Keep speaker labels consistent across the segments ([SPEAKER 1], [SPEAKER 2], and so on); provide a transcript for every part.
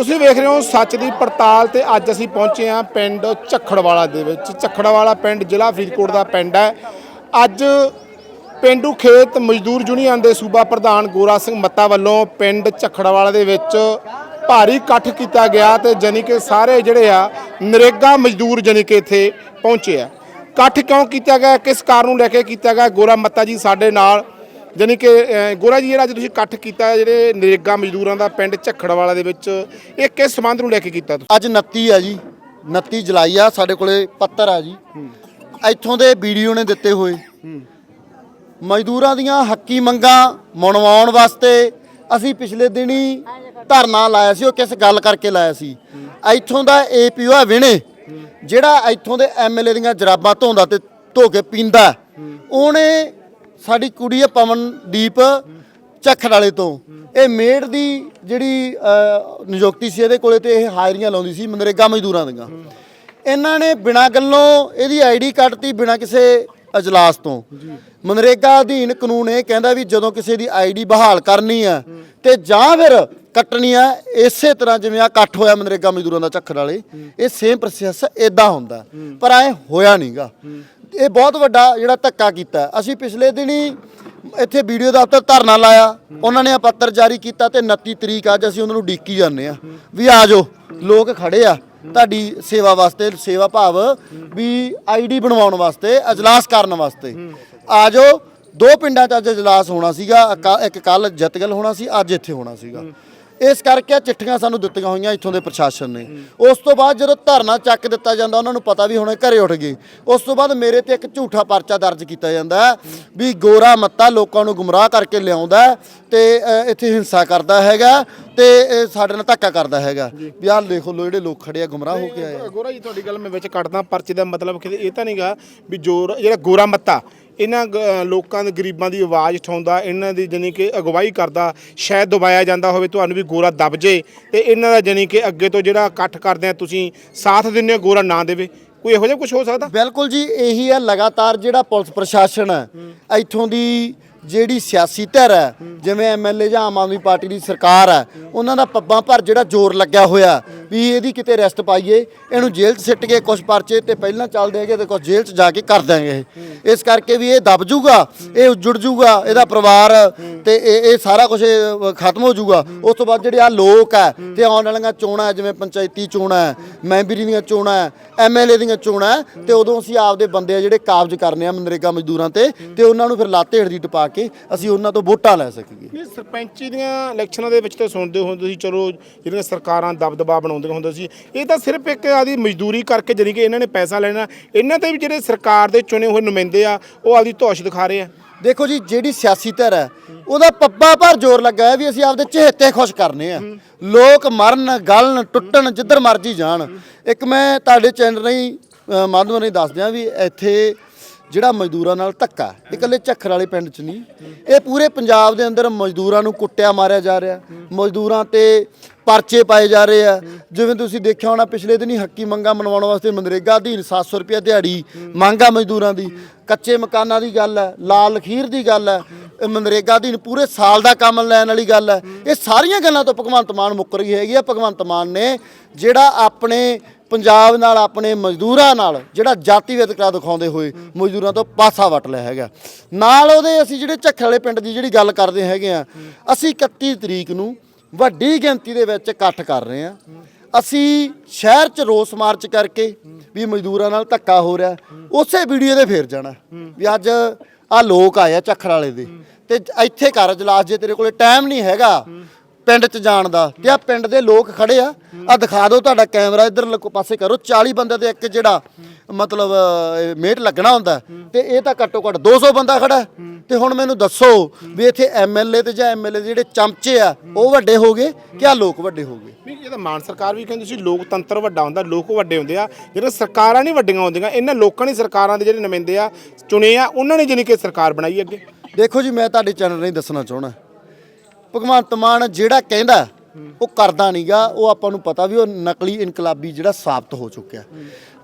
[SPEAKER 1] ਤੁਸੀਂ ਵੇਖ ਰਹੇ ਹੋ ਸੱਚ ਦੀ ਪੜਤਾਲ ਤੇ ਅੱਜ ਅਸੀਂ ਪਹੁੰਚੇ ਹਾਂ ਪਿੰਡ ਝੱਖੜਵਾਲਾ ਦੇ ਵਿੱਚ। ਝੱਖੜਵਾਲਾ ਪਿੰਡ ਜ਼ਿਲ੍ਹਾ ਫਰੀਦਕੋਟ ਦਾ ਪਿੰਡ ਹੈ। ਅੱਜ ਪਿੰਡੂ ਖੇਤ ਮਜ਼ਦੂਰ ਯੂਨੀਅਨ ਦੇ ਸੂਬਾ ਪ੍ਰਧਾਨ ਗੋਰਾ ਸਿੰਘ ਮੱਤਾ ਵੱਲੋਂ ਪਿੰਡ ਝੱਖੜਵਾਲਾ ਦੇ ਵਿੱਚ ਭਾਰੀ ਇਕੱਠ ਕੀਤਾ ਗਿਆ ਤੇ ਜਾਣੀ ਕਿ ਸਾਰੇ ਜਿਹੜੇ ਆ ਨਰੇਗਾ ਮਜ਼ਦੂਰ ਜਾਣੀ ਕਿ ਇੱਥੇ ਪਹੁੰਚੇ ਆ। ਇਕੱਠ ਕਿਉਂ ਕੀਤਾ ਗਿਆ? ਕਿਸ ਕਾਰਨ ਨੂੰ ਲੈ ਕੇ ਕੀਤਾ ਗਿਆ? ਗੋਰਾ ਮੱਤਾ ਜੀ ਸਾਡੇ ਨਾਲ ਜਾਣੀ ਕਿ ਗੋਰਾ ਜੀ ਜਿਹੜਾ ਅੱਜ ਤੁਸੀਂ ਇਕੱਠ ਕੀਤਾ ਜਿਹੜੇ ਨਰੇਗਾ ਮਜ਼ਦੂਰਾਂ ਦਾ ਪਿੰਡ ਝੱਖੜਵਾਲਾ ਦੇ ਵਿੱਚ ਇਹ ਕਿਸ ਸੰਬੰਧ ਨੂੰ ਲੈ ਕੇ ਕੀਤਾ ਤੁਸੀਂ?
[SPEAKER 2] ਅੱਜ 29 ਆ ਜੀ 29 ਜੁਲਾਈ ਆ ਸਾਡੇ ਕੋਲੇ ਪੱਤਰ ਆ ਜੀ। ਇੱਥੋਂ ਦੇ ਵੀਡੀਓ ਨੇ ਦਿੱਤੇ ਹੋਏ। ਮਜ਼ਦੂਰਾਂ ਦੀਆਂ ਹੱਕੀ ਮੰਗਾਂ ਮਨਵਾਉਣ ਵਾਸਤੇ ਅਸੀਂ ਪਿਛਲੇ ਦਿਨੀ ਧਰਨਾ ਲਾਇਆ ਸੀ ਉਹ ਕਿਸ ਗੱਲ ਕਰਕੇ ਲਾਇਆ ਸੀ? ਇੱਥੋਂ ਦਾ ਏਪੀਓ ਹੈ। ਵਿਨੇ ਜਿਹੜਾ ਇੱਥੋਂ ਦੇ ਐਮਐਲਏ ਦੀਆਂ ਜਰਾਬਾਂ ਧੋਂਦਾ ਤੇ ਧੋ ਕੇ ਪੀਂਦਾ ਉਹਨੇ ਸਾਡੀ ਕੁੜੀ ਹੈ ਪਵਨਦੀਪ ਝੱਖੜ ਵਾਲੇ ਤੋਂ। ਇਹ ਮੇੜ ਦੀ ਜਿਹੜੀ ਨਿਯੁਕਤੀ ਸੀ ਇਹਦੇ ਕੋਲੇ ਤੇ ਇਹ ਹਾਜ਼ਰੀਆਂ ਲਾਉਂਦੀ ਸੀ ਮਨਰੇਗਾ ਮਜ਼ਦੂਰਾਂ ਦੀਆਂ। ਇਹਨਾਂ ਨੇ ਬਿਨਾਂ ਗੱਲੋਂ ਇਹਦੀ ਆਈਡੀ ਕੱਟਤੀ ਬਿਨਾਂ ਕਿਸੇ ਅਜਲਾਸ ਤੋਂ। ਮਨਰੇਗਾ ਅਧੀਨ ਕਾਨੂੰਨ ਇਹ ਕਹਿੰਦਾ ਵੀ ਜਦੋਂ ਕਿਸੇ ਦੀ ਆਈਡੀ ਬਹਾਲ ਕਰਨੀ ਆ ਤੇ ਜਾਂ ਫਿਰ ਕੱਟਣੀ ਆ, ਇਸੇ ਤਰ੍ਹਾਂ ਜਿਵੇਂ ਆ ਇਕੱਠ ਹੋਇਆ ਮਨਰੇਗਾ ਮਜ਼ਦੂਰਾਂ ਦਾ ਝੱਖੜ ਵਾਲੇ, ਇਹ ਸੇਮ ਪ੍ਰੋਸੈਸ ਇਦਾਂ ਹੁੰਦਾ। ਪਰ ਐ ਹੋਇਆ ਨਹੀਂਗਾ ਇਹ ਬਹੁਤ ਵੱਡਾ ਜਿਹੜਾ ਧੱਕਾ ਕੀਤਾ। ਅਸੀਂ ਪਿਛਲੇ ਦਿਨੀ ਇੱਥੇ ਵੀਡੀਓ ਦਫ਼ਤਰ ਧਰਨਾ ਲਾਇਆ। ਉਹਨਾਂ ਨੇ ਪੱਤਰ ਜਾਰੀ ਕੀਤਾ ਤੇ 29 ਤਰੀਕ ਅੱਜ ਅਸੀਂ ਉਹਨਾਂ ਨੂੰ ਡੀਕੀ ਜਾਂਦੇ ਆ ਵੀ ਆ ਜਾਓ, ਲੋਕ ਖੜੇ ਆ ਤੁਹਾਡੀ ਸੇਵਾ ਵਾਸਤੇ, ਸੇਵਾ ਭਾਵ ਵੀ ਆਈਡੀ ਬਣਵਾਉਣ ਵਾਸਤੇ ਅਜਲਾਸ ਕਰਨ ਵਾਸਤੇ। ਆ ਜਾਓ, ਦੋ ਪਿੰਡਾਂ 'ਚ ਅੱਜ ਅਜਲਾਸ ਹੋਣਾ ਸੀਗਾ, ਇੱਕ ਕੱਲ ਜਤਗਲ ਹੋਣਾ ਸੀ, ਅੱਜ ਇੱਥੇ ਹੋਣਾ ਸੀਗਾ। ਇਸ ਕਰਕੇ ਆਹ ਚਿੱਠੀਆਂ ਸਾਨੂੰ ਦਿੱਤੀਆਂ ਹੋਈਆਂ ਇੱਥੋਂ ਦੇ ਪ੍ਰਸ਼ਾਸਨ ਨੇ। ਉਸ ਤੋਂ ਬਾਅਦ ਜਦੋਂ ਧਰਨਾ ਚੱਕ ਦਿੱਤਾ ਜਾਂਦਾ ਉਹਨਾਂ ਨੂੰ ਪਤਾ ਵੀ ਹੁਣੇ ਘਰੇ ਉੱਠ ਗਏ। ਉਸ ਤੋਂ ਬਾਅਦ ਮੇਰੇ ਤੇ ਇੱਕ ਝੂਠਾ ਪਰਚਾ ਦਰਜ ਕੀਤਾ ਜਾਂਦਾ ਹੈ ਵੀ ਗੋਰਾ ਮੱਤਾ ਲੋਕਾਂ ਨੂੰ ਗੁੰਮਰਾਹ ਕਰਕੇ ਲਿਆਉਂਦਾ ਹੈ ਤੇ ਅ, ਇੱਥੇ ਹਿੰਸਾ ਕਰਦਾ ਹੈਗਾ ਤੇ ਇਹ ਸਾਡੇ ਨਾਲ ਧੱਕਾ ਕਰਦਾ ਹੈਗਾ। ਵੀ ਆਹ ਦੇਖੋ ਲੋ ਜਿਹੜੇ ਲੋਕ ਖੜੇ ਆ ਗੁੰਮਰਾਹ ਹੋ ਕੇ ਆਏ ਆ।
[SPEAKER 1] ਗੋਰਾ ਜੀ ਤੁਹਾਡੀ ਗੱਲ ਮੈਂ ਵਿੱਚ ਕੱਟਦਾ ਪਰਚੇ ਦਾ ਮਤਲਬ ਕਿ ਇਹ ਤਾਂ ਨਹੀਂਗਾ ਵੀ ਜੋਰ ਜਿਹੜਾ ਗੋਰਾ ਮੱਤਾ ਇਹਨਾਂ ਗ- ਲੋਕਾਂ ਦੇ ਗਰੀਬਾਂ ਦੀ ਆਵਾਜ਼ ਉਠਾਉਂਦਾ, ਇਹਨਾਂ ਦੀ ਜਾਣੀ ਕਿ ਅਗਵਾਈ ਕਰਦਾ ਸ਼ਾਇਦ ਦਬਾਇਆ ਜਾਂਦਾ ਹੋਵੇ, ਤੁਹਾਨੂੰ ਵੀ ਗੋਰਾ ਦਬ ਜੇ ਤੇ ਇਹਨਾਂ ਦਾ ਜਾਣੀ ਕਿ ਅੱਗੇ ਤੋਂ ਜਿਹੜਾ ਇਕੱਠ ਕਰਦੇ ਆ, ਤੁਸੀਂ ਸਾਥ ਦਿੰਦੇ ਹੋ, ਗੋਰਾ ਨਾ ਦੇਵੇ। ਕੋਈ ਇਹੋ ਜਿਹਾ ਕੁਝ ਹੋ ਸਕਦਾ?
[SPEAKER 2] ਬਿਲਕੁਲ ਜੀ, ਇਹੀ ਹੈ ਲਗਾਤਾਰ ਜਿਹੜਾ ਪੁਲਿਸ ਪ੍ਰਸ਼ਾਸਨ ਹੈ, ਇੱਥੋਂ ਦੀ ਜਿਹੜੀ ਸਿਆਸੀ ਧਿਰ ਹੈ, ਜਿਵੇਂ ਐਮਐਲਏ ਜਾਂ ਆਮ ਆਦਮੀ ਪਾਰਟੀ ਦੀ ਸਰਕਾਰ ਹੈ, ਉਹਨਾਂ ਦਾ ਪੱਬਾਂ ਭਰ ਜਿਹੜਾ ਜ਼ੋਰ ਲੱਗਿਆ ਹੋਇਆ ਵੀ ਇਹਦੀ ਕਿਤੇ ਰੈਸਟ ਪਾਈਏ ਇਹਨੂੰ ਜੇਲ੍ਹ 'ਚ ਸਿੱਟ ਕੇ ਕੁਝ ਪਰਚੇ ਤੇ ਪਹਿਲਾਂ ਚੱਲਦੇ ਹੈਗੇ ਤੇ ਕੁਝ ਜੇਲ੍ਹ 'ਚ ਜਾ ਕੇ ਕਰ ਦਾਂਗੇ ਇਸ ਕਰਕੇ ਵੀ ਇਹ ਦਬ ਜੂਗਾ ਇਹ ਉੱਜੜ ਜੂਗਾ ਇਹਦਾ ਪਰਿਵਾਰ ਤੇ ਇਹ ਇਹ ਸਾਰਾ ਕੁਝ ਖਤਮ ਹੋ ਜੂਗਾ। ਉਸ ਤੋਂ ਬਾਅਦ ਜਿਹੜੇ ਆ ਲੋਕ ਹੈ ਤੇ ਆਉਣ ਵਾਲੀਆਂ ਚੋਣਾਂ ਜਿਵੇਂ ਪੰਚਾਇਤੀ ਚੋਣਾਂ ਮੈਂਬਰੀ ਦੀਆਂ ਚੋਣਾਂ ਹੈ, ਐਮਐਲਏ ਦੀਆਂ ਚੋਣਾਂ ਹੈ, ਤੇ ਉਦੋਂ ਅਸੀਂ ਆਪਦੇ ਬੰਦੇ ਆ ਜਿਹੜੇ ਕਾਬਜ਼ ਕਰਨੇ ਆ ਮਨਰੇਗਾ ਮਜ਼ਦੂਰਾਂ ਤੇ ਤੇ ਉਹਨਾਂ ਨੂੰ ਫਿਰ ਲਾਤੇ ਹੇਠ ਦੀ ਟਪਾ ਕੇ ਅਸੀਂ ਉਹਨਾਂ ਤੋਂ ਵੋਟਾਂ ਲੈ ਸਕੀਏ।
[SPEAKER 1] ਇਹ ਸਰਪੰਚੀ ਦੀਆਂ ਇਲੈਕਸ਼ਨਾਂ ਦੇ ਵਿੱਚ ਤਾਂ ਸੁਣਦੇ ਹੋ ਤੁਸੀਂ ਚਲੋ ਜਿਹੜੀਆਂ ਸਰਕਾਰਾਂ ਦਬਦਬਾ ਬਣਾਉਂਦੀਆਂ ਹੁੰਦਾ ਸੀ। ਇਹ ਤਾਂ ਸਿਰਫ ਇੱਕ ਆਦੀ ਮਜ਼ਦੂਰੀ ਕਰਕੇ ਜਾਣੀ ਕਿ ਇਹਨਾਂ ਨੇ ਪੈਸਾ ਲੈਣਾ। ਇਹਨਾਂ ਤੇ ਵੀ ਜਿਹੜੇ ਸਰਕਾਰ ਦੇ ਚੁਣੇ ਹੋਏ ਨੁਮਾਇੰਦੇ ਆ ਉਹ ਆਪਦੀ ਧੌਸ਼ ਦਿਖਾ ਰਹੇ ਆ।
[SPEAKER 2] ਦੇਖੋ ਜੀ ਜਿਹੜੀ ਸਿਆਸੀ ਧਿਰ ਹੈ ਉਹਦਾ ਪੱਪਾ ਭਰ ਜ਼ੋਰ ਲੱਗਾ ਹੈ ਵੀ ਅਸੀਂ ਆਪਦੇ ਚਹੇਤੇ ਖੁਸ਼ ਕਰਨੇ ਆ। ਲੋਕ ਮਰਨ ਗਲਣ ਟੁੱਟਣ ਜਿੱਧਰ ਮਰਜ਼ੀ ਜਾਣ। ਇੱਕ ਮੈਂ ਤੁਹਾਡੇ ਚੈਨਲ ਰਾਹੀਂ ਅ, ਮਾਧਵ ਰਾਹੀਂ ਦੱਸ ਦਿਆਂ ਵੀ ਇੱਥੇ ਜਿਹੜਾ ਮਜ਼ਦੂਰਾਂ ਨਾਲ ਧੱਕਾ ਇਹ ਇਕੱਲੇ ਝੱਖਰ ਵਾਲੇ ਪਿੰਡ 'ਚ ਨਹੀਂ। ਇਹ ਪੂਰੇ ਪੰਜਾਬ ਦੇ ਅੰਦਰ ਮਜ਼ਦੂਰਾਂ ਨੂੰ ਕੁੱਟਿਆ ਮਾਰਿਆ ਜਾ ਰਿਹਾ। ਮਜ਼ਦੂਰਾਂ ਤੇ ਪਰਚੇ ਪਾਏ ਜਾ ਰਹੇ ਆ। ਜਿਵੇਂ ਤੁਸੀਂ ਦੇਖਿਆ ਹੋਣਾ, ਪਿਛਲੇ ਦਿਨੀ ਹੱਕੀ ਮੰਗਾ ਮਨਵਾਉਣ ਵਾਸਤੇ ਮਨਰੇਗਾ ਅਧੀਨ 700 ਰੁਪਏ ਦਿਹਾੜੀ, ਮੰਗਾ ਮਜ਼ਦੂਰਾਂ ਦੀ। ਕੱਚੇ ਮਕਾਨਾਂ ਦੀ ਗੱਲ ਹੈ, ਲਾਲ ਲਖੀਰ ਦੀ ਗੱਲ ਹੈ ਮਨਰੇਗਾ ਅਧੀਨ ਪੂਰੇ ਸਾਲ ਦਾ ਕੰਮ ਲੈਣ ਵਾਲੀ ਗੱਲ ਹੈ। ਇਹ ਸਾਰੀਆਂ ਗੱਲਾਂ ਤੋਂ ਭਗਵੰਤ ਮਾਨ ਮੁੱਕਰ ਗਈ ਹੈਗੀ ਆ। ਭਗਵੰਤ ਮਾਨ ਨੇ ਜਿਹੜਾ ਆਪਣੇ ਪੰਜਾਬ ਨਾਲ, ਆਪਣੇ ਮਜ਼ਦੂਰਾਂ ਨਾਲ, ਜਿਹੜਾ ਜਾਤੀ ਵਿਤਕਰਾ ਦਿਖਾਉਂਦੇ ਹੋਏ ਮਜ਼ਦੂਰਾਂ ਤੋਂ ਪਾਸਾ ਵਟ ਲਿਆ ਹੈਗਾ। ਨਾਲ ਉਹਦੇ ਅਸੀਂ ਜਿਹੜੇ ਝੱਖਰ ਵਾਲੇ ਪਿੰਡ ਦੀ ਜਿਹੜੀ ਗੱਲ ਕਰਦੇ ਹੈਗੇ ਆ, ਅਸੀਂ 31 ਤਰੀਕ ਨੂੰ ਵੱਡੀ ਗਿਣਤੀ ਦੇ ਵਿੱਚ ਇਕੱਠ ਕਰ ਰਹੇ ਆ ਅਸੀਂ ਸ਼ਹਿਰ 'ਚ ਰੋਸ ਮਾਰਚ ਕਰਕੇ ਵੀ ਮਜ਼ਦੂਰਾਂ ਨਾਲ ਧੱਕਾ ਹੋ ਰਿਹਾ। ਉਸੇ ਵੀਡੀਓ ਦੇ ਫੇਰ ਜਾਣਾ। ਵੀ ਅੱਜ ਆ ਲੋਕ ਆਏ ਆ ਝੱਖਰ ਵਾਲੇ ਦੇ। ਤੇ ਇੱਥੇ ਕਰ ਜਲਾਸ ਜੇ ਤੇਰੇ ਕੋਲੇ ਟਾਈਮ ਨਹੀਂ ਹੈਗਾ ਪਿੰਡ 'ਚ ਜਾਣ ਦਾ। ਤੇ ਆ ਪਿੰਡ ਦੇ ਲੋਕ ਖੜੇ ਆ। ਆ ਦਿਖਾ ਦਿਓ ਤੁਹਾਡਾ ਕੈਮਰਾ ਇਧਰ ਪਾਸੇ ਕਰੋ। 40 ਬੰਦੇ ਦੇ ਇੱਕ ਜਿਹੜਾ ਮਤਲਬ ਮੇਟ ਲੱਗਣਾ ਹੁੰਦਾ ਤੇ ਇਹ ਤਾਂ ਘੱਟੋ ਘੱਟ 200 ਬੰਦਾ ਖੜਾ। ਤੇ ਹੁਣ ਮੈਨੂੰ ਦੱਸੋ ਵੀ ਇੱਥੇ ਐਮਐਲਏ ਤੇ ਜਾਂ ਐਮਐਲਏ ਦੇ ਜਿਹੜੇ ਚਮਚੇ ਆ ਉਹ ਵੱਡੇ ਹੋ ਗਏ ਕਿ ਆ ਲੋਕ ਵੱਡੇ ਹੋ ਗਏ?
[SPEAKER 1] ਨਹੀਂ ਇਹ ਤਾਂ ਮਾਨ ਸਰਕਾਰ ਵੀ ਕਹਿੰਦੀ ਸੀ ਲੋਕਤੰਤਰ ਵੱਡਾ ਹੁੰਦਾ ਲੋਕ ਵੱਡੇ ਹੁੰਦੇ ਆ। ਜਿਹੜੇ ਸਰਕਾਰਾਂ ਨਹੀਂ ਵੱਡੀਆਂ ਹੁੰਦੀਆਂ ਇਹਨਾਂ ਲੋਕਾਂ ਨੇ ਸਰਕਾਰਾਂ ਦੇ ਜਿਹੜੇ ਨੁਮਾਇੰਦੇ ਆ ਚੁਣੇ ਆ ਉਹਨਾਂ ਨੇ ਜਾਣੀ ਕਿ ਸਰਕਾਰ ਬਣਾਈ ਅੱਗੇ।
[SPEAKER 2] ਦੇਖੋ ਜੀ ਮੈਂ ਤੁਹਾਡੇ ਚੈਨਲ ਰਾਹੀਂ ਦੱਸਣਾ ਚਾਹਣਾ ਭਗਵੰਤ ਮਾਨ ਜਿਹੜਾ ਕਹਿੰਦਾ ਉਹ ਕਰਦਾ ਨਹੀਂਗਾ, ਉਹ ਆਪਾਂ ਨੂੰ ਪਤਾ ਵੀ ਉਹ ਨਕਲੀ ਇਨਕਲਾਬੀ ਜਿਹੜਾ ਸਾਬਤ ਹੋ ਚੁੱਕਿਆ।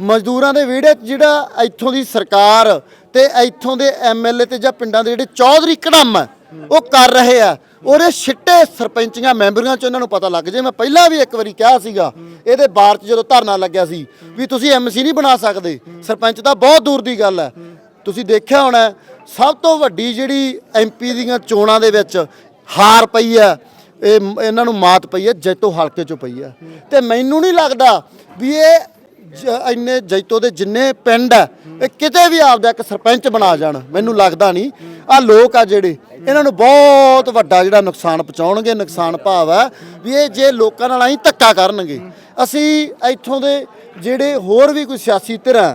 [SPEAKER 2] ਮਜ਼ਦੂਰਾਂ ਦੇ ਵਿਹੜੇ 'ਚ ਜਿਹੜਾ ਇੱਥੋਂ ਦੀ ਸਰਕਾਰ ਤੇ ਇੱਥੋਂ ਦੇ ਐਮਐਲਏ ਤੇ ਜਾਂ ਪਿੰਡਾਂ ਦੇ ਜਿਹੜੇ ਚੌਧਰੀ ਕੜਮ ਹੈ ਉਹ ਕਰ ਰਹੇ ਆ। ਉਹਦੇ ਛਿੱਟੇ ਸਰਪੰਚੀਆਂ, ਮੈਂਬਰੀਆਂ ਚ ਉਹਨਾਂ ਨੂੰ ਪਤਾ ਲੱਗ ਜੇ। ਮੈਂ ਪਹਿਲਾਂ ਵੀ ਇੱਕ ਵਾਰੀ ਕਿਹਾ ਸੀਗਾ, ਇਹਦੇ ਬਾਰ ਚ ਜਦੋਂ ਧਰਨਾ ਲੱਗਿਆ ਸੀ ਵੀ ਤੁਸੀਂ ਐਮਸੀ ਨਹੀਂ ਬਣਾ ਸਕਦੇ। ਸਰਪੰਚ ਤਾਂ ਬਹੁਤ ਦੂਰ ਦੀ ਗੱਲ ਹੈ ਤੁਸੀਂ ਦੇਖਿਆ ਹੋਣਾ, ਸਭ ਤੋਂ ਵੱਡੀ ਜਿਹੜੀ ਐਮਪੀ ਦੀਆਂ ਚੋਣਾਂ ਦੇ ਵਿੱਚ ਹਾਰ ਪਈ ਹੈ ਇਹ ਇਹਨਾਂ ਨੂੰ ਮਾਤ ਪਈ ਹੈ, ਜੈਤੋ ਹਲਕੇ ਚੋਂ ਪਈ ਹੈ। ਤੇ ਮੈਨੂੰ ਨਹੀਂ ਲੱਗਦਾ ਵੀ ਇਹ ਜ- ਇੰਨੇ ਜੈਤੋ ਦੇ ਜਿੰਨੇ ਪਿੰਡ ਹੈ, ਇਹ ਕਿਤੇ ਵੀ ਆਪਦਾ ਇੱਕ ਸਰਪੰਚ ਬਣਾ ਜਾਣ। ਮੈਨੂੰ ਲੱਗਦਾ ਨਹੀਂ। ਆ ਲੋਕ ਆ ਜਿਹੜੇ, ਇਹਨਾਂ ਨੂੰ ਬਹੁਤ ਵੱਡਾ ਜਿਹੜਾ ਨੁਕਸਾਨ ਪਹੁੰਚਾਉਣਗੇ, ਨੁਕਸਾਨ ਭਾਵ ਹੈ ਵੀ ਇਹ ਜੇ ਲੋਕਾਂ ਨਾਲ ਅਸੀਂ ਧੱਕਾ ਕਰਨਗੇ, ਅਸੀਂ ਇੱਥੋਂ ਦੇ ਜਿਹੜੇ ਹੋਰ ਵੀ ਕੋਈ ਸਿਆਸੀ ਧਿਰਾਂ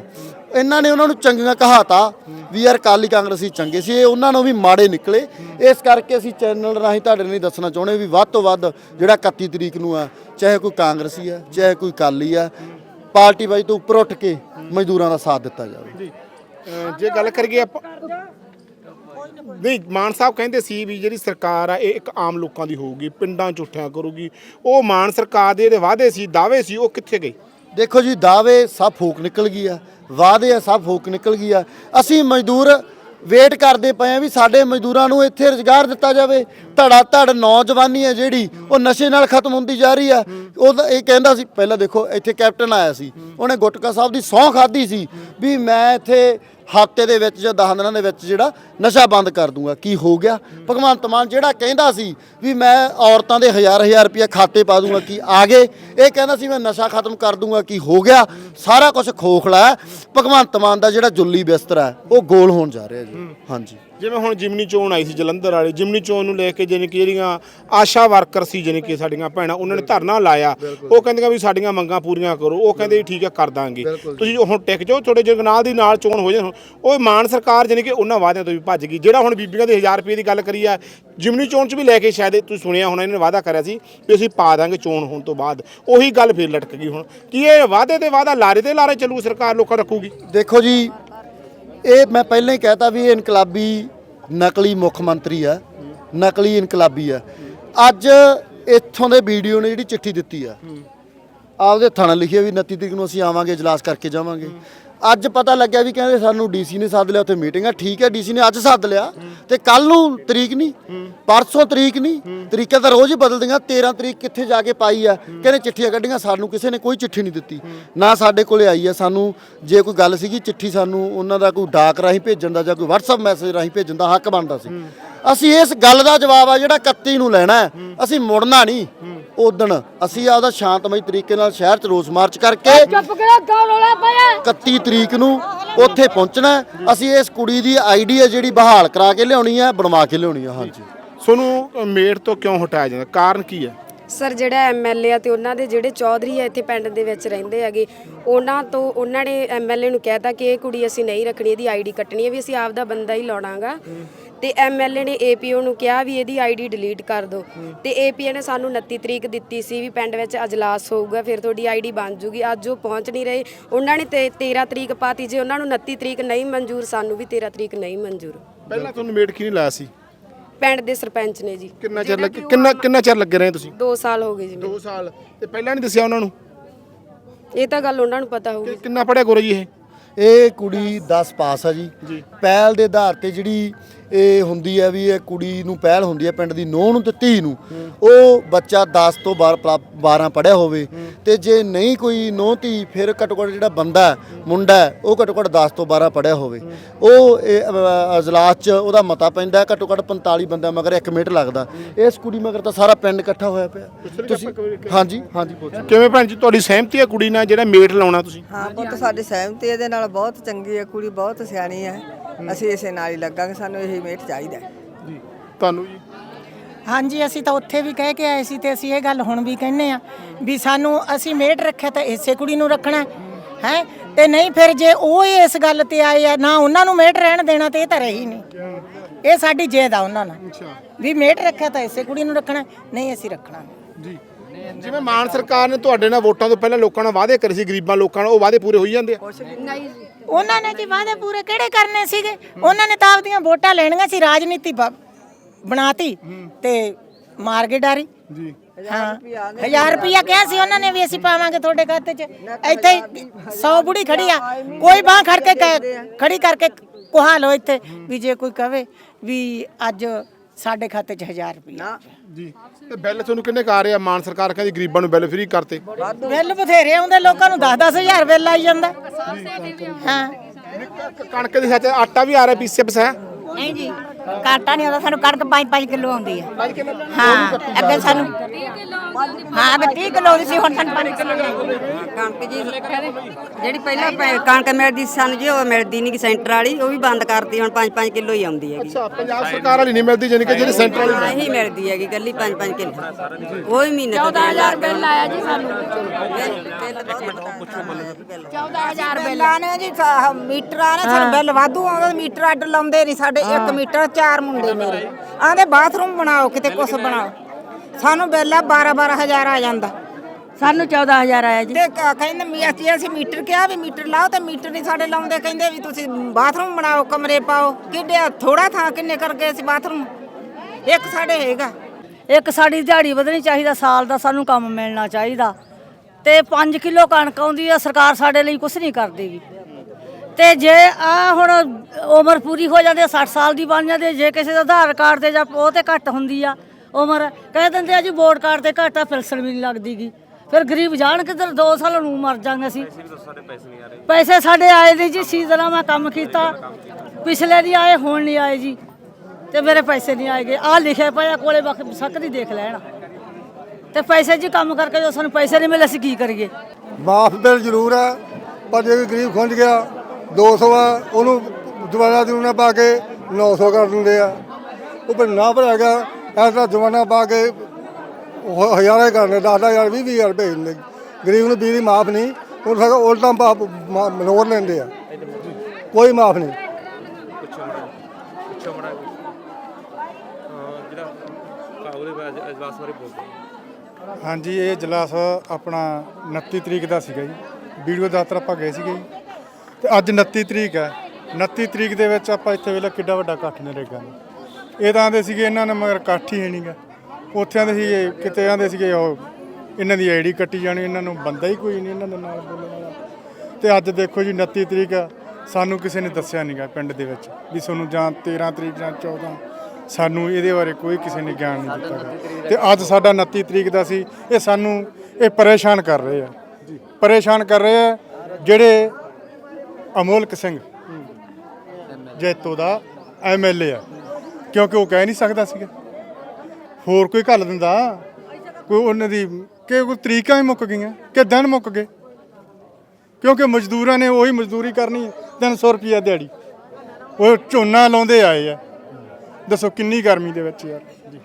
[SPEAKER 2] ਇਹਨਾਂ ਨੇ ਉਹਨਾਂ ਨੂੰ ਚੰਗੀਆਂ ਕਹਾਤਾ ਵੀ ਯਾਰ ਕਾਲੀ ਕਾਂਗਰਸੀ ਚੰਗੇ ਸੀ ਇਹ ਉਹਨਾਂ ਨੂੰ ਵੀ ਮਾੜੇ ਨਿਕਲੇ। ਇਸ ਕਰਕੇ ਅਸੀਂ ਚੈਨਲ ਰਾਹੀਂ ਤੁਹਾਡੇ ਲਈ ਦੱਸਣਾ ਚਾਹੁੰਦੇ ਵੀ ਵੱਧ ਤੋਂ ਵੱਧ ਜਿਹੜਾ 31 ਤਰੀਕ ਨੂੰ ਆ ਚਾਹੇ ਕੋਈ ਕਾਂਗਰਸੀ ਆ ਚਾਹੇ ਕੋਈ ਕਾਲੀ ਆ ਪਾਰਟੀ ਵਾਈ ਤੋਂ ਉੱਪਰ ਉੱਠ ਕੇ ਮਜ਼ਦੂਰਾਂ ਦਾ ਸਾਥ ਦਿੱਤਾ ਜਾਵੇ।
[SPEAKER 1] ਜੀ। ਜੇ ਗੱਲ ਕਰੀਏ ਆਪਾਂ ਨਹੀਂ ਮਾਨ ਸਾਹਿਬ ਕਹਿੰਦੇ ਸੀ ਵੀ ਜਿਹੜੀ ਸਰਕਾਰ ਆ ਇਹ ਇੱਕ ਆਮ ਲੋਕਾਂ ਦੀ ਹੋਊਗੀ ਪਿੰਡਾਂ 'ਚ ਉੱਠਿਆ ਕਰੂਗੀ। ਉਹ ਮਾਨ ਸਰਕਾਰ ਦੇ ਜਿਹੜੇ ਵਾਅਦੇ ਸੀ ਦਾਅਵੇ ਸੀ ਉਹ ਕਿੱਥੇ ਗਏ?
[SPEAKER 2] ਦੇਖੋ ਜੀ ਦਾਅਵੇ ਸਭ ਫੂਕ ਨਿਕਲ ਗਈ ਆ। ਵਾਅਦੇ ਆ, ਸਭ ਫੂਕ ਨਿਕਲ ਗਈ ਆ। ਅਸੀਂ ਮਜ਼ਦੂਰ ਵੇਟ ਕਰਦੇ ਪਏ ਆ ਵੀ ਸਾਡੇ ਮਜ਼ਦੂਰਾਂ ਨੂੰ ਇੱਥੇ ਰੁਜ਼ਗਾਰ ਦਿੱਤਾ ਜਾਵੇ। ਧੜਾ ਧੜ ਨੌਜਵਾਨੀ ਹੈ ਜਿਹੜੀ, ਉਹ ਨਸ਼ੇ ਨਾਲ ਖਤਮ ਹੁੰਦੀ ਜਾ ਰਹੀ ਆ। ਉਹ ਤਾਂ ਇਹ ਕਹਿੰਦਾ ਸੀ, ਪਹਿਲਾਂ ਦੇਖੋ, ਇੱਥੇ ਕੈਪਟਨ ਆਇਆ ਸੀ। ਉਹਨੇ ਗੁਟਕਾ ਸਾਹਿਬ ਦੀ ਸਹੁੰ ਖਾਧੀ ਸੀ ਵੀ ਮੈਂ ਇੱਥੇ ਹਫ਼ਤੇ ਦੇ ਵਿੱਚ ਜਾਂ 10 ਦਿਨਾਂ ਦੇ ਵਿੱਚ ਜਿਹੜਾ ਨਸ਼ਾ ਬੰਦ ਕਰ ਦੂੰਗਾ। ਕੀ ਹੋ ਗਿਆ? ਭਗਵੰਤ ਮਾਨ ਜਿਹੜਾ ਕਹਿੰਦਾ ਸੀ ਵੀ ਮੈਂ ਔਰਤਾਂ ਦੇ ਹਜ਼ਾਰ ਹਜ਼ਾਰ ਰੁਪਏ ਖਾਤੇ ਪਾ ਦੂੰਗਾ ਕੀ ਆ ਗਏ। ਇਹ ਕਹਿੰਦਾ ਸੀ ਮੈਂ ਨਸ਼ਾ ਖਤਮ ਕਰ ਦੂੰਗਾ ਕੀ ਹੋ ਗਿਆ? ਸਾਰਾ ਕੁਝ ਖੋਖਲਾ ਭਗਵੰਤ ਮਾਨ ਦਾ ਜਿਹੜਾ ਜੁੱਲੀ ਬਿਸਤਰਾ ਉਹ ਗੋਲ ਹੋਣ ਜਾ ਰਿਹਾ ਜੀ। ਹਾਂਜੀ।
[SPEAKER 1] ਜਿਵੇਂ ਹੁਣ ਜਿਮਨੀ ਚੋਣ ਆਈ ਸੀ ਜਲੰਧਰ ਵਾਲੀ ਜਿਮਨੀ ਚੋਣ ਨੂੰ ਲੈ ਕੇ ਜਾਣੀ ਕਿ ਜਿਹੜੀਆਂ ਆਸ਼ਾ ਵਰਕਰ ਸੀ ਜਾਣੀ ਕਿ ਸਾਡੀਆਂ ਭੈਣਾਂ ਉਹਨਾਂ ਨੇ ਧਰਨਾ ਲਾਇਆ। ਉਹ ਕਹਿੰਦੀਆਂ ਵੀ ਸਾਡੀਆਂ ਮੰਗਾਂ ਪੂਰੀਆਂ ਕਰੋ ਉਹ ਕਹਿੰਦੇ ਵੀ ਠੀਕ ਹੈ ਕਰ ਦਾਂਗੇ। ਤੁਸੀਂ ਹੁਣ ਟਿਕ ਜਾਓ ਥੋੜੇ ਜਿਹੇ ਨਾਲ ਦੀ ਨਾਲ ਚੋਣ ਹੋ ਜਾਣ ਉਹ ਮਾਨ ਸਰਕਾਰ ਜਾਣੀ ਕਿ ਉਹਨਾਂ ਵਾਅਦਿਆਂ ਤੋਂ ਵੀ ਭੱਜ ਗਈ। ਜਿਹੜਾ ਹੁਣ ਬੀਬੀਆਂ ਦੇ 1000 ਰੁਪਏ ਦੀ ਗੱਲ ਕਰੀ ਆ ਜਿਮਨੀ ਚੋਣ 'ਚ ਵੀ ਲੈ ਕੇ ਸ਼ਾਇਦ ਤੁਸੀਂ ਸੁਣਿਆ ਹੋਣਾ ਇਹਨਾਂ ਨੇ ਵਾਅਦਾ ਕਰਿਆ ਸੀ ਵੀ ਅਸੀਂ ਪਾ ਦਾਂਗੇ ਚੋਣ ਹੋਣ ਤੋਂ ਬਾਅਦ। ਉਹੀ ਗੱਲ ਫੇਰ ਲਟਕ ਗਈ ਹੁਣ। ਕੀ ਇਹ ਵਾਅਦੇ ਤੇ ਵਾਅਦਾ ਲਾਰੇ ਤੇ ਲਾਰੇ ਚੱਲੂ ਸਰਕਾਰ ਲੋਕਾਂ ਰੱਖੂਗੀ?
[SPEAKER 2] ਦੇਖੋ ਜੀ ਇਹ ਮੈਂ ਪਹਿਲਾਂ ਹੀ ਕਹਿਤਾ ਵੀ ਇਹ ਇਨਕਲਾਬੀ ਨਕਲੀ ਮੁੱਖ ਮੰਤਰੀ ਆ, ਨਕਲੀ ਇਨਕਲਾਬੀ ਆ। ਅੱਜ ਇੱਥੋਂ ਦੇ ਵੀਡੀਓ ਨੇ ਜਿਹੜੀ ਚਿੱਠੀ ਦਿੱਤੀ ਆ, ਆਪਦੇ ਥਾਣਾ ਲਿਖਿਆ ਵੀ 29 ਤਰੀਕ ਨੂੰ ਅਸੀਂ ਆਵਾਂਗੇ, ਇਜਲਾਸ ਕਰਕੇ ਜਾਵਾਂਗੇ। ਅੱਜ ਪਤਾ ਲੱਗਿਆ ਵੀ ਕਹਿੰਦੇ ਸਾਨੂੰ ਡੀਸੀ ਨੇ ਸੱਦ ਲਿਆ ਉੱਥੇ ਮੀਟਿੰਗ ਆ। ਠੀਕ ਹੈ, ਡੀਸੀ ਨੇ ਅੱਜ ਸੱਦ ਲਿਆ ਤੇ ਕੱਲ ਨੂੰ ਤਰੀਕ ਨਹੀਂ, ਪਰਸੋਂ ਤਰੀਕ ਨਹੀਂ, ਤਰੀਕਾਂ ਤਾਂ ਰੋਜ਼ ਹੀ ਬਦਲਦੀਆਂ। 13 ਤਰੀਕ ਕਿੱਥੇ ਜਾ ਕੇ ਪਾਈ ਆ? ਕਹਿੰਦੇ ਚਿੱਠੀਆਂ ਕੱਢੀਆਂ, ਸਾਨੂੰ ਕਿਸੇ ਨੇ ਕੋਈ ਚਿੱਠੀ ਨਹੀਂ ਦਿੱਤੀ। ਨਾ ਸਾਡੇ ਕੋਲੇ ਆਈ ਆ ਸਾਨੂੰ, ਜੇ ਕੋਈ ਗੱਲ ਸੀਗੀ, ਚਿੱਠੀ ਸਾਨੂੰ ਉਹਨਾਂ ਦਾ ਕੋਈ ਡਾਕ ਰਾਹੀਂ ਭੇਜਣ ਦਾ ਜਾਂ ਕੋਈ WhatsApp ਮੈਸੇਜ ਰਾਹੀਂ ਭੇਜਣ ਦਾ ਹੱਕ ਬਣਦਾ ਸੀ। ਅਸੀਂ ਇਸ ਗੱਲ ਦਾ ਜਵਾਬ ਆ ਜਿਹੜਾ 31 ਨੂੰ ਲੈਣਾ ਅਸੀਂ ਮੁੜਨਾ ਨਹੀਂ। ਉਦਣ ਅਸੀਂ ਆਪਦਾ ਸ਼ਾਂਤਮਈ ਤਰੀਕੇ ਨਾਲ ਸ਼ਹਿਰ 'ਚ ਰੋਸ ਮਾਰਚ ਕਰਕੇ
[SPEAKER 3] ਚੁੱਪ ਕਰੋ ਕੌਣ ਰੋਲਾ ਪਾਇਆ।
[SPEAKER 2] 31 ਤਰੀਕ ਨੂੰ ਉੱਥੇ ਪਹੁੰਚਣਾ। ਅਸੀਂ ਇਸ ਕੁੜੀ ਦੀ ਆਈਡੀ ਹੈ ਜਿਹੜੀ ਬਹਾਲ ਕਰਾ ਕੇ ਲਿਆਉਣੀ ਹੈ ਬਣਵਾ ਕੇ ਲਿਆਉਣੀ ਹੈ ਹਾਂਜੀ।
[SPEAKER 1] ਤੁਹਾਨੂੰ ਮੇਟ ਤੋਂ ਕਿਉਂ ਹਟਾਇਆ ਜਾਂਦਾ? ਕਾਰਨ ਕੀ ਹੈ?
[SPEAKER 4] ਸਰ ਜਿਹੜਾ ਐਮਐਲਏ ਆ ਤੇ ਉਹਨਾਂ ਦੇ ਜਿਹੜੇ ਚੌਧਰੀ ਆ ਇੱਥੇ ਪਿੰਡ ਦੇ ਵਿੱਚ ਰਹਿੰਦੇ ਹੈਗੇ ਉਹਨਾਂ ਤੋਂ ਉਹਨਾਂ ਨੇ ਐਮਐਲਏ ਨੂੰ ਕਹਿਤਾ ਕਿ ਇਹ ਕੁੜੀ ਅਸੀਂ ਨਹੀਂ ਰੱਖਣੀ ਇਹਦੀ ਆਈਡੀ ਕੱਟਣੀ ਹੈ ਵੀ ਅਸੀਂ ਆਪਦਾ ਬੰਦਾ ਹੀ ਲਾਉਣਾਗਾ। ਤੇ ਐਮਐਲਏ ਨੇ ਏਪੀਓ ਨੂੰ ਕਿਹਾ ਵੀ ਇਹਦੀ ਆਈਡੀ ਡਿਲੀਟ ਕਰ ਦਿਓ। ਤੇ ਏਪੀਓ ਨੇ ਸਾਨੂੰ 29 ਤਰੀਕ ਦਿੱਤੀ ਸੀ ਵੀ ਪਿੰਡ ਵਿੱਚ ਅਜਲਾਸ ਹੋਊਗਾ ਫਿਰ ਤੁਹਾਡੀ ਆਈਡੀ ਬਣ ਜੂਗੀ। ਅੱਜ ਉਹ ਪਹੁੰਚ ਨਹੀਂ ਰਹੇ। ਉਹਨਾਂ ਨੇ ਤੇ 13 ਤਰੀਕ ਪਾਤੀ। ਜੇ ਉਹਨਾਂ ਨੂੰ 29 ਤਰੀਕ ਨਹੀਂ ਮਨਜ਼ੂਰ ਸਾਨੂੰ ਵੀ 13 ਤਰੀਕ ਨਹੀਂ ਮਨਜ਼ੂਰ।
[SPEAKER 1] ਪਹਿਲਾਂ ਤੁਹਾਨੂੰ ਮੇਟ ਕੀ ਨਹੀਂ ਲਾਇਆ ਸੀ?
[SPEAKER 4] ਪਿੰਡ ਦੇ ਸਰਪੰਚ ਨੇ ਜੀ।
[SPEAKER 1] ਕਿੰਨਾ ਚਿਰ ਲੱਗ ਕਿੰਨਾ ਕਿੰਨਾ ਚਿਰ ਲੱਗੇ ਰਹੇ ਤੁਸੀਂ?
[SPEAKER 4] 2 ਸਾਲ ਹੋ ਗਏ ਜੀ। ਮੈਨੂੰ।
[SPEAKER 1] 2 ਸਾਲ। ਤੇ ਪਹਿਲਾਂ ਨਹੀਂ ਦੱਸਿਆ ਉਹਨਾਂ ਨੂੰ?
[SPEAKER 4] ਇਹ ਤਾਂ ਗੱਲ ਉਹਨਾਂ ਨੂੰ ਪਤਾ ਹੋਊਗੀ।
[SPEAKER 1] ਕਿੰਨਾ ਪੜਿਆ ਗੋਰਾ ਜੀ ਇਹ?
[SPEAKER 2] ਇਹ ਕੁੜੀ 10 ਪਾਸ ਆ ਜੀ। ਪਹਿਲ ਦੇ ਆਧਾਰ ਤੇ ਜਿਹੜੀ ਇਹ ਹੁੰਦੀ ਹੈ ਵੀ ਇਹ ਕੁੜੀ ਨੂੰ ਪਹਿਲ ਹੁੰਦੀ ਹੈ ਪਿੰਡ ਦੀ ਨੋਹ ਨੂੰ ਤੇ ਧੀ ਨੂੰ। ਉਹ ਬੱਚਾ 10 ਤੋਂ 12 12 ਪੜਿਆ ਹੋਵੇ ਤੇ ਜੇ ਨਹੀਂ ਕੋਈ ਨੋਹ ਧੀ ਫਿਰ ਘੱਟੋ ਘੱਟ ਜਿਹੜਾ ਬੰਦਾ ਮੁੰਡਾ ਉਹ ਘੱਟੋ ਘੱਟ 10 ਤੋਂ 12 ਪੜਿਆ ਹੋਵੇ। ਉਹ ਇਹ, ਅਜਲਾਸ 'ਚ ਉਹਦਾ ਮਤਾ ਪੈਂਦਾ ਘੱਟੋ ਘੱਟ 45 ਬੰਦਾ ਮਗਰ 1 ਮਿੰਟ ਲੱਗਦਾ। ਇਸ ਕੁੜੀ ਮਗਰ ਤਾਂ ਸਾਰਾ ਪਿੰਡ ਇਕੱਠਾ ਹੋਇਆ ਪਿਆ। ਤੁਸੀਂ ਹਾਂਜੀ ਹਾਂਜੀ ਪੁੱਛੋ
[SPEAKER 1] ਕਿਵੇਂ ਭੈਣ ਜੀ ਤੁਹਾਡੀ ਸਹਿਮਤੀ ਹੈ ਕੁੜੀ ਨਾਲ ਜਿਹੜਾ ਮੇਟ ਲਾਉਣਾ ਤੁਸੀਂ?
[SPEAKER 5] ਹਾਂ ਪੁੱਤ ਸਾਡੀ ਸਹਿਮਤੀ ਇਹਦੇ ਨਾਲ ਬਹੁਤ ਚੰਗੀ ਹੈ ਕੁੜੀ ਬਹੁਤ ਸਿਆਣੀ ਹੈ। ਅਸੀਂ ਇਸੇ ਨਾਲ ਹੀ ਲੱਗਾਂਗੇ ਸਾਨੂੰ ਇਹੀ ਮੇਟ ਚਾਹੀਦਾ ਹੈ।
[SPEAKER 1] ਜੀ ਤੁਹਾਨੂੰ ਜੀ?
[SPEAKER 6] ਹਾਂਜੀ ਅਸੀਂ ਤਾਂ ਉੱਥੇ ਵੀ ਕਹਿ ਕੇ ਆਏ ਸੀ ਤੇ ਅਸੀਂ ਇਹ ਗੱਲ ਹੁਣ ਵੀ ਕਹਿੰਨੇ ਆ ਵੀ ਸਾਨੂੰ ਅਸੀਂ ਮੇਟ ਰੱਖਿਆ ਤਾਂ ਇਸੇ ਕੁੜੀ ਨੂੰ ਰੱਖਣਾ ਹੈ ਤੇ ਨਹੀਂ ਫਿਰ ਜੇ ਉਹ ਹੀ ਇਸ ਗੱਲ ਤੇ ਆਏ ਆ ਨਾ ਉਹਨਾਂ ਨੂੰ ਮੇਟ ਰਹਿਣ ਦੇਣਾ ਤੇ ਇਹ ਤਾਂ ਰਹੀ ਨਹੀਂ। ਇਹ ਸਾਡੀ ਜੇਦ ਆ ਉਹਨਾਂ ਨਾਲ। ਵੀ ਮੇਟ ਰੱਖਿਆ ਤਾਂ ਇਸੇ ਕੁੜੀ ਨੂੰ ਰੱਖਣਾ ਨਹੀਂ ਅਸੀਂ ਰੱਖਣਾ
[SPEAKER 1] ਜੀ। ਜਿਵੇਂ ਮਾਨ ਸਰਕਾਰ ਨੇ ਤੁਹਾਡੇ ਨਾਲ ਵੋਟਾਂ ਤੋਂ ਪਹਿਲਾਂ ਲੋਕਾਂ ਨਾਲ ਵਾਅਦੇ ਕਰੇ ਸੀ ਗਰੀਬਾਂ ਲੋਕਾਂ ਨਾਲ ਉਹ ਵਾਅਦੇ ਪੂਰੇ ਹੋਈ ਜਾਂਦੇ ਆ?
[SPEAKER 6] ਉਹਨਾਂ ਨੇ ਜੀ ਵਾਅਦੇ ਪੂਰੇ ਕਿਹੜੇ ਕਰਨੇ ਸੀਗੇ? ਉਹਨਾਂ ਨੇ ਤਾਂ ਆਪਦੀਆਂ ਵੋਟਾਂ ਲੈਣੀਆਂ ਸੀ ਰਾਜਨੀਤੀ ਬ- ਬਣਾਤੀ ਤੇ ਮਾਰ ਕੇ ਡਾਰੀ।
[SPEAKER 1] ਜੀ।
[SPEAKER 6] ਹਾਂ 1000 ਰੁਪਿਆ ਕਿਹਾ ਸੀ ਉਹਨਾਂ ਨੇ ਵੀ ਅਸੀਂ ਪਾਵਾਂਗੇ ਤੁਹਾਡੇ ਖਾਤੇ 'ਚ। ਇੱਥੇ 100 ਬੁੜੀ ਖੜੀ ਆ। ਕੋਈ ਬਾਹ ਖੜ ਕੇ ਕਹਿ- ਖੜੀ ਕਰਕੇ ਕੁਹਾ ਲੋ ਇੱਥੇ ਵੀ ਜੇ ਕੋਈ ਕਵੇ ਵੀ ਅੱਜ ਸਾਡੇ ਖਾਤੇ 'ਚ 1000 ਰੁਪਏ
[SPEAKER 1] ਜੀ। ਤੇ ਬਿੱਲ ਤੁਹਾਨੂੰ ਕਿੰਨੇ ਕਾ ਰਹੇ? ਆ ਮਾਨ ਸਰਕਾਰ ਕਹਿੰਦੀ ਗਰੀਬਾਂ ਨੂੰ ਬਿੱਲ ਫ੍ਰੀ ਕਰਤੇ।
[SPEAKER 6] ਬਿੱਲ ਬਥੇਰੇ ਆਉਂਦੇ ਲੋਕਾਂ ਨੂੰ 10 ਹਜ਼ਾਰ ਬਿੱਲ ਆਈ ਜਾਂਦਾ। ਹਾਂ।
[SPEAKER 1] ਕਣਕ ਦੇ ਸੱਚ ਆਟਾ ਵੀ ਆ ਰਿਹਾ ਪੀਸੇ ਪਸਾ
[SPEAKER 7] ਨਹੀਂ ਜੀ। ਕਾਟਾ ਨਹੀਂ ਆਉਂਦਾ ਸਾਨੂੰ ਕਣਕ 5-5 ਕਿਲੋ ਆਉਂਦੀ ਹੈ ਹਾਂ ਅੱਗੇ ਸਾਨੂੰ ਹਾਂ ਅੱਗੇ 30 ਕਿਲੋ ਆਉਂਦੀ ਸੀ ਹੁਣ ਸਾਨੂੰ 5 ਕਿਲੋ ਆਉਂਦੀ
[SPEAKER 8] ਕਣਕ ਜੀ ਜਿਹੜੀ ਪਹਿਲਾਂ ਪੈ- ਕਣਕ ਮਿਲਦੀ ਸੀ ਸਾਨੂੰ ਜੀ ਉਹ ਮਿਲਦੀ ਨਹੀਂ ਸੈਂਟਰ ਵਾਲੀ ਉਹ ਵੀ ਬੰਦ ਕਰਤੀ ਹੁਣ 5-5 ਕਿਲੋ ਹੀ ਆਉਂਦੀ ਹੈਗੀ।
[SPEAKER 1] ਅੱਛਾ ਪੰਜਾਬ ਸਰਕਾਰ ਵਾਲੀ ਨਹੀਂ ਮਿਲਦੀ ਜਾਨੀ ਕਿ ਜਿਹੜੀ ਸੈਂਟਰ ਵਾਲੀ
[SPEAKER 8] ਨਹੀਂ ਮਿਲਦੀ ਹੈਗੀ ਕੱਲੀ 5-5 ਕਿਲੋ। ਕੋਈ ਮਹੀਨੇ ਤੋਂ 14000 ਬਿੱਲ ਆਇਆ ਜੀ ਸਾਨੂੰ। ਬਿੱਲ ਬਹੁਤ
[SPEAKER 7] 14000 ਬਿੱਲ ਆਨੇ ਜੀ ਸਾ- ਮੀਟਰ ਆਨੇ ਸਾਨੂੰ ਬਿੱਲ ਵਾਧੂ ਆਉਂਦਾ ਮੀਟਰ ਅੱਡ ਲਾਉਂਦੇ ਨਹੀਂ ਸਾਡੇ ਇੱਕ ਮੀਟਰ ਚਾਰ ਮੁੰਡੇ ਮੇਰੇ। ਆਂਦੇ ਬਾਥਰੂਮ ਬਣਾਓ ਕਿਤੇ ਕੁਛ ਬਣਾਓ। ਸਾਨੂੰ ਬਿੱਲ ਆ 12 ਹਜ਼ਾਰ ਆ ਜਾਂਦਾ।
[SPEAKER 8] ਸਾਨੂੰ 14000 ਆਇਆ ਜੀ।
[SPEAKER 7] ਤੇ ਕ- ਕਹਿੰਦੇ ਮੀ ਅਸੀਂ ਅਸੀਂ ਮੀਟਰ ਕਿਹਾ ਵੀ ਮੀਟਰ ਲਾਓ ਤੇ ਮੀਟਰ ਨਹੀਂ ਸਾਡੇ ਲਾਉਂਦੇ। ਕਹਿੰਦੇ ਵੀ ਤੁਸੀਂ ਬਾਥਰੂਮ ਬਣਾਓ ਕਮਰੇ ਪਾਓ। ਕਿੱਡੇ ਥੋੜਾ ਥਾਂ ਕਿੰਨੇ ਕਰਕੇ ਅਸੀਂ ਬਾਥਰੂਮ? ਇੱਕ ਸਾਡੇ ਹੈਗਾ।
[SPEAKER 9] ਇੱਕ ਸਾਡੀ ਦਿਹਾੜੀ ਵਧਣੀ ਚਾਹੀਦਾ ਸਾਲ ਦਾ ਸਾਨੂੰ ਕੰਮ ਮਿਲਣਾ ਚਾਹੀਦਾ। ਤੇ 5 ਕਿਲੋ ਕਣਕ ਆਉਂਦੀ ਆ ਸਰਕਾਰ ਸਾਡੇ ਲਈ ਕੁਝ ਨਹੀਂ ਕਰਦੀਗੀ ਤੇ ਜੇ ਆ ਹੁਣ ਉਮਰ ਪੂਰੀ ਹੋ ਜਾਂਦੀ ਆ 60 ਸਾਲ ਦੀ ਬਣ ਜਾਂਦੀ ਆ, ਜੇ ਕਿਸੇ ਦਾ ਆਧਾਰ ਕਾਰਡ ਤੇ ਜਾਂ ਉਹ ਤੇ ਘੱਟ ਹੁੰਦੀ ਆ ਉਮਰ ਕਹਿ ਦਿੰਦੇ ਆ ਜੀ ਵੋਟ ਕਾਰਡ ਤੇ ਘੱਟ ਆ ਪੈਨਸ਼ਨ ਵੀ ਨਹੀਂ ਲੱਗਦੀਗੀ ਫਿਰ ਗਰੀਬ ਜਾਣ ਕਿੱਧਰ 2 ਸਾਲ ਨੂੰ ਮਰ ਜਾਾਂਗੇ ਅਸੀਂ ਪੈਸੇ ਸਾਡੇ ਆਏ ਨਹੀਂ ਜੀ ਸੀਜ਼ਨਾਂ ਮੈਂ ਕੰਮ ਕੀਤਾ। ਪਿਛਲੇ ਦੀ ਆਏ ਹੁਣ ਨਹੀਂ ਆਏ ਜੀ। ਤੇ ਮੇਰੇ ਪੈਸੇ ਨਹੀਂ ਆਏਗੇ ਆ ਲਿਖੇ ਪਿਆ ਕੋਲੇ ਵਕ ਸਕਦੀ ਦੇਖ ਲੈਣ। ਤੇ ਪੈਸੇ ਜੀ ਕੰਮ ਕਰਕੇ ਜੋ ਸਾਨੂੰ ਪੈਸੇ ਨਹੀਂ ਮਿਲੇ ਅਸੀਂ ਕੀ ਕਰੀਏ?
[SPEAKER 10] ਮਾਫ ਬਿੱਲ ਜ਼ਰੂਰ ਹੈ ਪਰ ਜੇ ਕੋਈ ਗਰੀਬ ਖੁੰਝ ਗਿਆ 200 ਆ ਉਹਨੂੰ ਦੁਬਾਰਾ ਜੁਰਮਾਨਾ ਪਾ ਕੇ 900 ਕਰ ਦਿੰਦੇ ਆ। ਉਹ ਫਿਰ ਨਾ ਭਰਿਆ ਗਿਆ ਐਸਾ ਜੁਰਮਾਨਾ ਪਾ ਕੇ ਹਜ਼ਾਰਾਂ ਹੀ ਕਰਨੇ 10000 ਵੀਹ ਵੀਹ ਹਜ਼ਾਰ ਭੇਜ ਦਿੰਦੇ। ਗਰੀਬ ਨੂੰ ਬਿਜਲੀ ਮਾਫ ਨਹੀਂ ਉਹ ਸਗੋਂ ਉਲਟਾ ਮਾਫ ਮਨੋਰ ਲੈਂਦੇ ਆ। ਕੋਈ ਮਾਫ ਨਹੀਂ।
[SPEAKER 11] ਹਾਂਜੀ ਇਹ ਇਜਲਾਸ ਆਪਣਾ 29 ਤਰੀਕ ਦਾ ਸੀਗਾ ਜੀ। ਵੀਡੀਓ ਦਾਤਰ ਆਪਾਂ ਗਏ ਸੀਗੇ ਜੀ। ਤੇ ਅੱਜ 29 ਤਰੀਕ ਹੈ। 29 ਤਰੀਕ ਦੇ ਵਿੱਚ ਆਪਾਂ ਇੱਥੇ ਵੇਲੇ ਕਿੱਡਾ ਵੱਡਾ ਇਕੱਠ ਨਰੇਗਾ ਦਾ। ਇਹ ਤਾਂ ਆਂਦੇ ਸੀਗੇ ਇਹਨਾਂ ਨੇ ਮਗਰ ਇਕੱਠ ਹੀ ਨਹੀਂਗਾ ਉੱਥੇ ਆਂਦੇ ਸੀਗੇ ਕਿਤੇ ਆਂਦੇ ਸੀਗੇ ਉਹ ਇਹਨਾਂ ਦੀ ਆਈਡੀ ਕੱਟੀ ਜਾਣੀ ਇਹਨਾਂ ਨੂੰ ਬੰਦਾ ਹੀ ਕੋਈ ਨਹੀਂ ਇਹਨਾਂ ਦੇ ਨਾਲ ਬੋਲਣ ਵਾਲਾ। ਤੇ ਅੱਜ ਦੇਖੋ ਜੀ 29 ਤਰੀਕ ਆ ਸਾਨੂੰ ਕਿਸੇ ਨੇ ਦੱਸਿਆ ਨਹੀਂਗਾ ਪਿੰਡ ਦੇ ਵਿੱਚ ਵੀ ਤੁਹਾਨੂੰ ਜਾਂ 13 ਤਰੀਕ ਜਾਂ 14 ਸਾਨੂੰ ਇਹਦੇ ਬਾਰੇ ਕੋਈ ਕਿਸੇ ਨੇ ਗਿਆਨ ਨਹੀਂ ਦਿੱਤਾ ਗਾ। ਤੇ ਅੱਜ ਸਾਡਾ 29 ਤਰੀਕ ਦਾ ਸੀ ਇਹ ਸਾਨੂੰ ਇਹ ਪਰੇਸ਼ਾਨ ਕਰ ਰਹੇ ਆ। ਪਰੇਸ਼ਾਨ ਕਰ ਰਹੇ ਆ ਜਿਹੜੇ ਅਮੋਲਕ ਸਿੰਘ। ਜੈਤੋ ਦਾ ਐਮਐਲਏ ਆ। ਕਿਉਂਕਿ ਉਹ ਕਹਿ ਨਹੀਂ ਸਕਦਾ ਸੀਗਾ। ਹੋਰ ਕੋਈ ਘੱਲ ਦਿੰਦਾ? ਕੋਈ ਉਹਨਾਂ ਦੀ ਕਿ ਕੋਈ ਤਰੀਕਾਂ ਹੀ ਮੁੱਕ ਗਈਆਂ, ਕਿ ਦਿਨ ਮੁੱਕ ਗਏ। ਕਿਉਂਕਿ ਮਜ਼ਦੂਰਾਂ ਨੇ ਉਹੀ ਮਜ਼ਦੂਰੀ ਕਰਨੀ ਹੈ 300 ਰੁਪਿਆ ਦਿਹਾੜੀ। ਉਹ ਝੋਨਾ ਲਾਉਂਦੇ ਆਏ ਆ। ਦੱਸੋ ਕਿੰਨੀ ਗਰਮੀ ਦੇ ਵਿੱਚ ਯਾਰ। ਜੀ